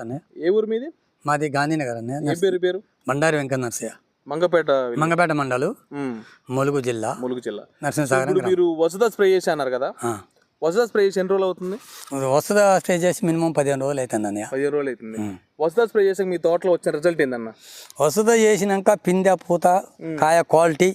అన్నయ్య ఏ ఊరు మీది? మాది గాంధీనగర్ అన్నయ్య ఏ పేరు పేరు? బండారి వెంకట నర్సయ్య. మంగపేట. మంగపేట మండలు. ములుగు జిల్లా. ములుగు జిల్లా. నరసింహసాగరం ఇప్పుడు మీరు వసుదా స్ప్రే చేసి అన్నారు కదా? ఆ. వసుదా స్ప్రే చేసి ఎన్ని రోజులు అవుతుంది వస్తుందా స్టే చేసి మినిమం పదిహేను రోజులు అవుతుంది అన్నయ్య. పదిహేను రోజులు అవుతుంది. వసుదా స్ప్రే చేసాక మీ తోటలో వచ్చిన రిజల్ట్ ఏందన్న? వస్తుందా చేసినాక పిందె పూత కాయ క్వాలిటీ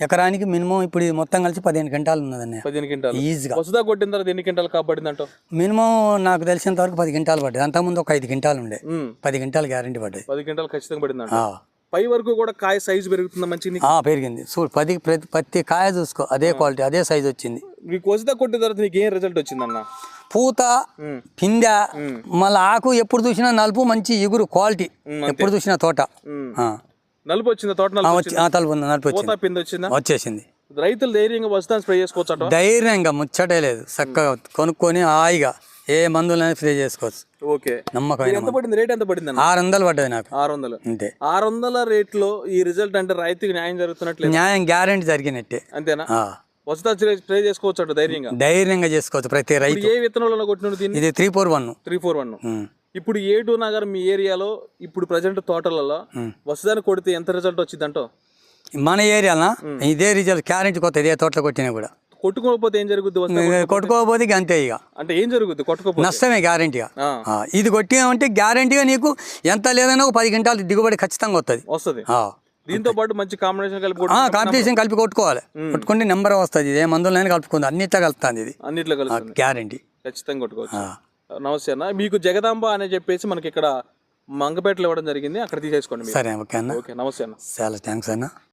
ఎకరానికి మినిమం ఇప్పుడు మొత్తం కలిసి పదిహేను క్వింటాలు ఉన్నది అన్నయ్య పదిహేను క్వింటాలు. ఈజీగా. వసుదా కొట్టిన తర్వాత ఎన్ని క్వింటాలు కాబడింది మినిమం నాకు తెలిసినంత వరకు పది క్వింటాలు పడ్డది అంతకుముందు ఒక ఐదు క్వింటాలు ఉండే. పది క్వింటాలు గ్యారంటీ పడ్డది పది క్వింటాలు ఖచ్చితంగా పడింది. పై వరకు కూడా కాయ సైజు పెరుగుతుందా మంచి ఆ, పెరిగింది. చూడు పది ప్రతి ప్రతి కాయ చూసుకో అదే క్వాలిటీ అదే సైజ్ వచ్చింది. మీకు వసుదా కొట్టిన తర్వాత నీకు ఏం రిజల్ట్ వచ్చిందన్న? పూత పిందె మళ్ళీ ఆకు ఎప్పుడు చూసినా నలుపు మంచి ఇగురు క్వాలిటీ. ఎప్పుడు చూసినా తోట. నలుపు వచ్చిందా? తోట తలుపు నలుపు వచ్చింది. పిండి వచ్చిందా? వచ్చేసింది. రైతులు ధైర్యంగా వసుదా స్ప్రే చేసుకోవచ్చు అంట ధైర్యంగా ముచ్చటే లేదు. చక్కగా కొనుక్కొని హాయిగా ఏ మందులైనా స్ప్రే చేసుకోవచ్చు. ఓకే. నమ్మకమైన ఎంత పడింది? రేట్ ఎంత పడింది ఆరు వందలు పడ్డది నాకు. ఆరు వందలు. అంతే. ఆరు వందల రేట్లో ఈ రిజల్ట్ అంటే రైతుకి న్యాయం జరుగుతున్నట్లేదు. న్యాయం గ్యారంటీ జరిగినట్టే. అంతేనా? ఆ. వసుదా స్ప్రే చేసుకోవచ్చు అంట ధైర్యంగా? ధైర్యంగా చేసుకోవచ్చు ప్రతి రైతు. ఏ విత్తనంలో దీన్ని? ఇది three four one. Three four one. ఇప్పుడు ఏ టూ నగర్ మీ ఏరియాలో ఇప్పుడు ప్రజెంట్ తోటలలో వసుదాన్ని కొడితే ఎంత రిజల్ట్ వచ్చిందంటో? మన ఏరియాలో ఇదే రిజల్ట్ గ్యారంటీ కొత్త ఇదే తోటలో కొట్టినా కూడా. కొట్టుకోకపోతే ఏం జరుగుద్ది కొట్టుకోకపోతే? అంతే ఇక. అంటే ఏం జరుగుద్ది కొట్టుకోకపోతే? నష్టమే గ్యారంటీగా ఇది కొట్టినామంటే గ్యారంటీగా నీకు ఎంత లేదన్నా ఒక పది గంటలు దిగుబడి ఖచ్చితంగా వస్తుంది. వస్తుంది దీంతో పాటు మంచి కాంబినేషన్ కలిపి కాంపిటీషన్ కలిపి కొట్టుకోవాలి. కొట్టుకుంటే నెంబర్ వస్తుంది. ఇది ఏ మందులైనా కలుపుకుంది. అన్నిట్లో కలుపుతుంది ఇది. అన్నిట్లో కలుస్తుంది గ్యారంటీ ఖచ్చితంగా కొట్టుకోవచ్చు. నమస్తే అన్న. మీకు జగదాంబ అని చెప్పేసి మనకి ఇక్కడ మంగపేటలో ఇవ్వడం జరిగింది. అక్కడ తీసేసుకోండి మీరు. సరే ఓకే అన్న. ఓకే నమస్తే అన్న. చాలా థ్యాంక్స్ అన్న.